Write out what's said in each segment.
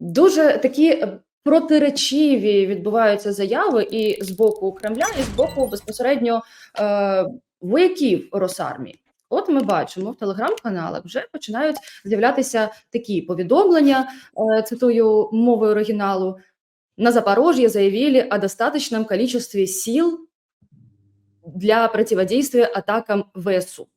Дуже такі е, протиречиві відбуваються заяви і з боку Кремля, і з боку безпосередньо е, вояків Росармії. От ми бачимо в телеграм-каналах вже починають з'являтися такі повідомлення. Е, цитую мовою оригіналу. На Запорожье заявили о достаточном количестве сил для противодействия атакам ВСУ.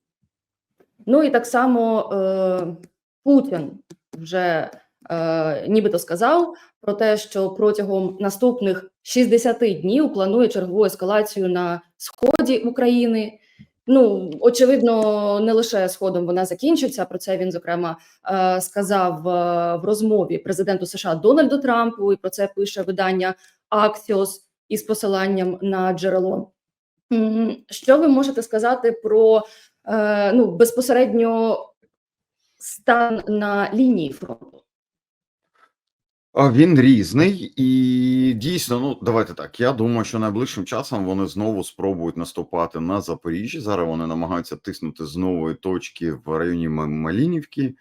Ну і так само е, Путін вже е, нібито сказав про те, що протягом наступних 60 днів планує чергову ескалацію на сході України. Ну, очевидно, не лише сходом вона закінчиться. Про це він зокрема е, сказав е, в розмові президенту США Дональду Трампу, і про це пише видання Axios із посиланням на джерело. Що ви можете сказати про ну, безпосередньо стан на лінії фронту? Він різний, і дійсно, ну давайте так. Я думаю, що найближчим часом вони знову спробують наступати на Запоріжжя. Зараз вони намагаються тиснути з нової точки в районі Ма- Малінівки,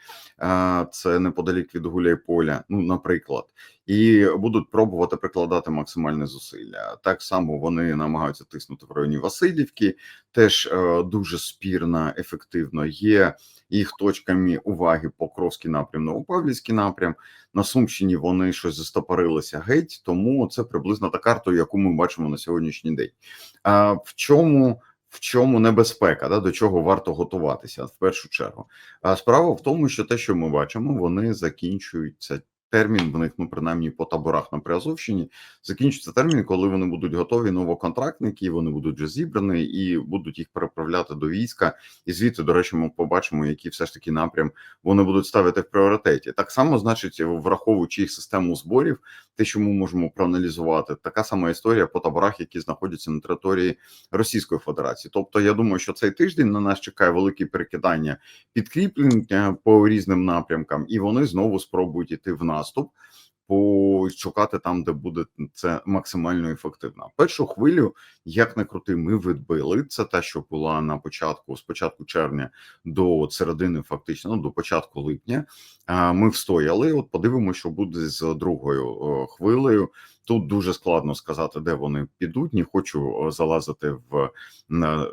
це неподалік від Гуляйполя, ну, наприклад, і будуть пробувати прикладати максимальне зусилля. Так само вони намагаються тиснути в районі Васильівки, теж е, дуже спірно, ефективно є їх точками уваги Покровський напрям, Новопавлівський напрям. На Сумщині вони щось застопорилися геть, тому це приблизно та карта, яку ми бачимо на сьогоднішній день. А в чому в чому небезпека, да, до чого варто готуватися в першу чергу? А справа в тому, що те, що ми бачимо, вони закінчуються. Термін в них, ну принаймні по таборах на Приазовщині, закінчиться термін, коли вони будуть готові новоконтрактники, вони будуть вже зібрані і будуть їх переправляти до війська. І звідти, до речі, ми побачимо, який все ж таки напрям вони будуть ставити в пріоритеті. Так само, значить, враховуючи їх систему зборів, те, що ми можемо проаналізувати, така сама історія по таборах, які знаходяться на території Російської Федерації. Тобто, я думаю, що цей тиждень на нас чекає велике перекидання підкріплень е, по різним напрямкам, і вони знову спробують іти в наступ. Пошукати там, де буде це максимально ефективно. Першу хвилю, як не крути, ми відбили. Це те, що була на початку, з початку червня до середини, фактично, ну до початку липня. Ми встояли. От подивимося, що буде з другою хвилею. Тут дуже складно сказати, де вони підуть. Не хочу залазити в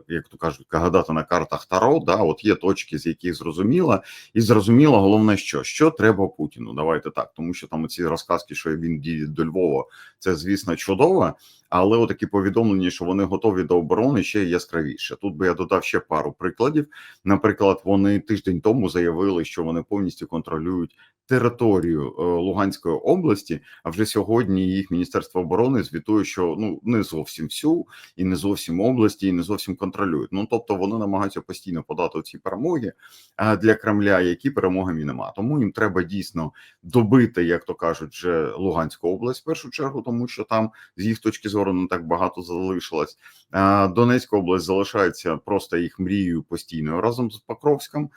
як то кажуть, гадати на картах Таро. Да, от є точки, з яких зрозуміла, і зрозуміло, головне, що що треба Путіну. Давайте так, тому що там ці розказки, що він діє до Львова, це звісно чудово. Але отакі повідомлення, що вони готові до оборони, ще яскравіше. Тут би я додав ще пару прикладів. Наприклад, вони тиждень тому заявили, що вони повністю контролюють територію е, Луганської області. А вже сьогодні їх міністерство оборони звітує, що ну не зовсім всю і не зовсім області, і не зовсім контролюють. Ну тобто вони намагаються постійно подати ці перемоги для Кремля, які перемогами нема. Тому їм треба дійсно добити, як то кажуть, вже Луганську область в першу чергу, тому що там з їх точки зору не так багато залишилось. Донецька область залишається просто їх мрією постійною разом з Покровськом.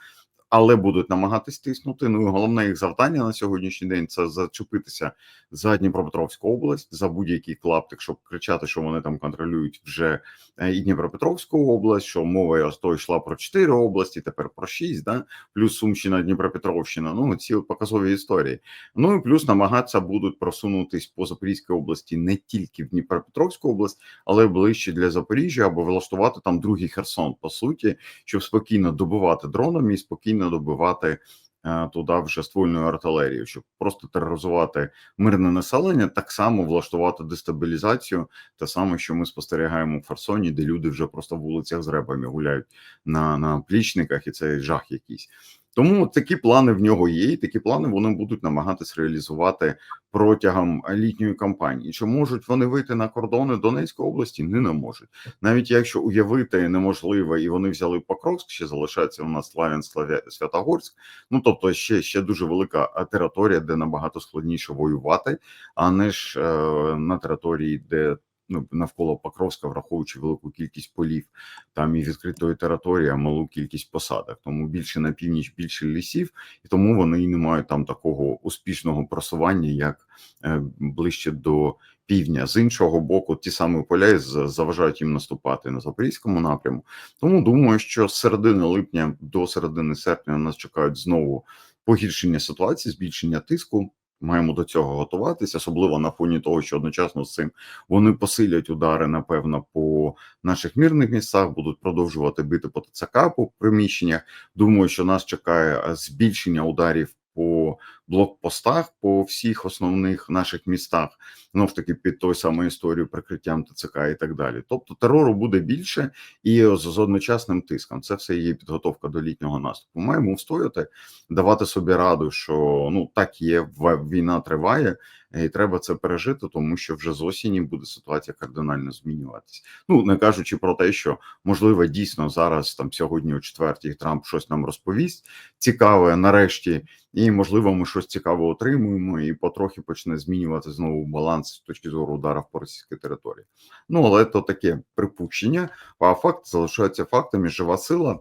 Але будуть намагатись тиснути. Ну і головне їх завдання на сьогоднішній день це зачепитися за Дніпропетровську область за будь-який клаптик, щоб кричати, що вони там контролюють вже е, і Дніпропетровську область. Що мова то йшла про чотири області, тепер про шість, да плюс Сумщина, Дніпропетровщина. Ну ці показові історії. Ну і плюс намагатися будуть просунутись по Запорізькій області не тільки в Дніпропетровську область, але й ближче для Запоріжжя або влаштувати там другий Херсон, по суті, щоб спокійно добивати дронами і спокійно добивати. е, Туди вже ствольною артилерією, щоб просто тероризувати мирне населення, так само влаштувати дестабілізацію, те саме, що ми спостерігаємо в Херсоні, де люди вже просто в вулицях з ребами гуляють на, на плічниках, і це жах якийсь. Тому такі плани в нього є, і такі плани вони будуть намагатись реалізувати протягом літньої кампанії. Чи можуть вони вийти на кордони Донецької області? Не, не можуть. Навіть якщо уявити неможливо, і вони взяли Покровськ, ще залишається у нас Славян, Святогорськ. Ну тобто, ще ще дуже велика територія, де набагато складніше воювати, а не ж е, на території, де ну навколо Покровська, враховуючи велику кількість полів, там і відкритої території, а малу кількість посадок. Тому більше на північ, більше лісів, і тому вони не мають там такого успішного просування, як е, ближче до півдня. З іншого боку, ті самі поля заважають їм наступати на запорізькому напряму. Тому думаю, що з середини липня до середини серпня нас чекають знову погіршення ситуації, збільшення тиску. Маємо до цього готуватися, особливо на фоні того, що одночасно з цим вони посилять удари, напевно, по наших мирних місцях, будуть продовжувати бити по ТЦК по приміщеннях. Думаю, що нас чекає е, збільшення ударів по блокпостах по всіх основних наших містах, знов ж таки під той самою історією прикриттям ТЦК і так далі. Тобто терору буде більше і з, одночасним тиском. Це все є підготовка до літнього наступу. Маємо встояти, давати собі раду, що ну так є, війна триває, і треба це пережити, тому що вже з осені буде ситуація кардинально змінюватися. Ну не кажучи про те, що можливо дійсно зараз там сьогодні о четвертій Трамп щось нам розповість цікаве нарешті, і можливо ми щось цікаве отримуємо, і потрохи почне змінювати знову баланс з точки зору ударів по російській території. Ну але то таке припущення. А факт залишається фактом. і Жива сила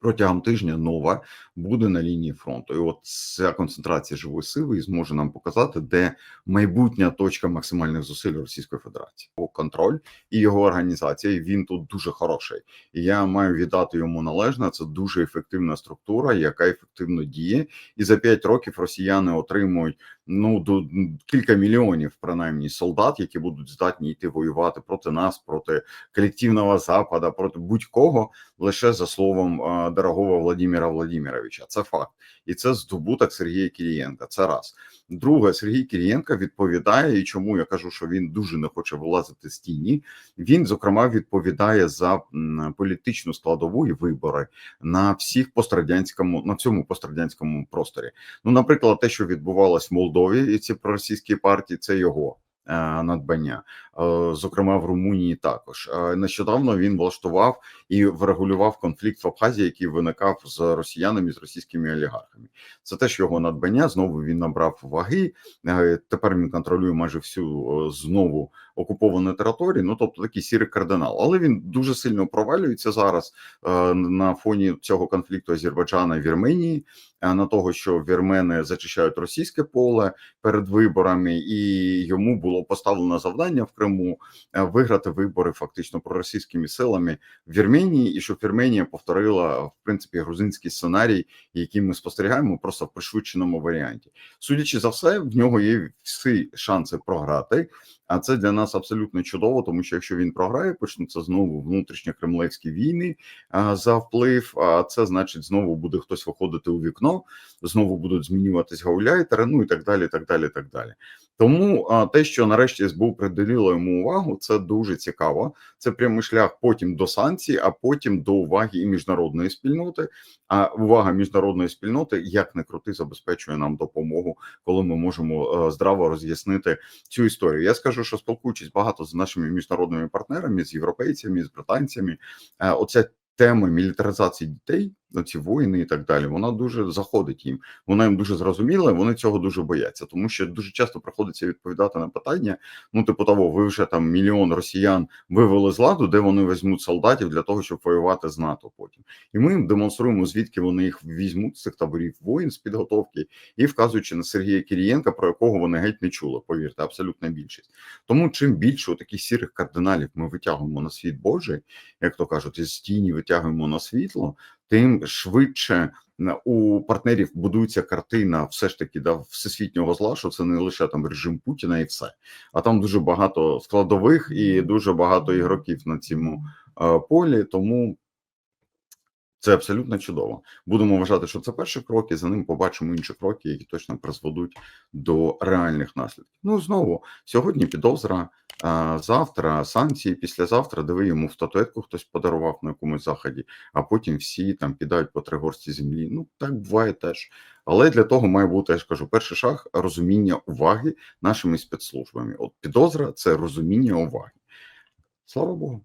протягом тижня нова буде на лінії фронту. І от ця концентрація живої сили і зможе нам показати, де майбутня точка максимальних зусиль Російської Федерації. Контроль і його організація. Він тут дуже хороший. І я маю віддати йому належне. Це дуже ефективна структура, яка ефективно діє. І за 5 років росіяни отримують ну до кілька мільйонів, принаймні, солдат, які будуть здатні йти воювати проти нас, проти колективного запада, проти будь-кого, лише за словом дорогого Владимира Владимировича. Це факт, і це здобуток Сергія Кирієнка. Це раз. Друге, Сергій Кирієнко відповідає, і чому я кажу, що він дуже не хоче вилазити з тіні. Він зокрема відповідає за політичну складову і вибори на всіх пострадянському на цьому пострадянському просторі. Ну, наприклад, те, що відбувалось в Молдові, і ці проросійські партії, це його надбання. Е, Зокрема, в Румунії також Е, нещодавно він влаштував і врегулював конфлікт в Абхазії, який виникав з росіянами з російськими олігархами. Це теж його надбання. Знову він набрав ваги. Е, Тепер він контролює майже всю е, знову окуповану територію. Ну тобто такий сірий кардинал. Але він дуже сильно провалюється зараз е, на фоні цього конфлікту Азербайджана і Вірменії. е, На того, що вірмени зачищають російське поле перед виборами, і йому було поставлено завдання в Криму е, виграти вибори фактично проросійськими силами в Вірменії, і щоб Вірменія повторила в принципі грузинський сценарій, який ми спостерігаємо, просто в пришвидшеному варіанті. Судячи за все, в нього є всі шанси програти. А це для нас абсолютно чудово, тому що якщо він програє, почнуться знову внутрішньокремлевські війни а, за вплив. А це значить, знову буде хтось виходити у вікно, знову будуть змінюватись гауляйтери, ну і так далі. так далі, так далі. Тому те, що нарешті СБУ приділило йому увагу, це дуже цікаво. Це прямий шлях потім до санкцій, а потім до уваги і міжнародної спільноти. А увага міжнародної спільноти, як не крути, забезпечує нам допомогу, коли ми можемо е, здраво роз'яснити цю історію. Я скажу, що спілкуючись багато з нашими міжнародними партнерами, з європейцями, з британцями, е, оця тема мілітаризації дітей, ці воїни і так далі, вона дуже заходить їм. Вона їм дуже зрозуміла, вони цього дуже бояться, тому що дуже часто приходиться відповідати на питання. Ну, типу того, ви вже там мільйон росіян вивели з ладу, де вони візьмуть солдатів для того, щоб воювати з НАТО потім. І ми їм демонструємо, звідки вони їх візьмуть з цих таборів воїн з підготовки, і вказуючи на Сергія Кірієнка, про якого вони геть не чули. Повірте, абсолютна більшість. Тому чим більше таких сірих кардиналів ми витягуємо на світ Божий, як то кажуть, із тіні витягуємо на світло, тим швидше у партнерів будується картина, все ж таки да, всесвітнього зла, що це не лише там режим Путіна і все, а там дуже багато складових і дуже багато ігроків на цьому е, полі. Тому це абсолютно чудово. Будемо вважати, що це перші кроки. За ним побачимо інші кроки, які точно призведуть до реальних наслідків. Ну знову сьогодні підозра, завтра санкції, післязавтра диви йому в статуетку хтось подарував на якомусь заході, а потім всі там підають по три горсті землі. Ну так буває теж. Але для того має бути, я ж кажу, перший шаг розуміння уваги нашими спецслужбами. От підозра це розуміння уваги. Слава Богу.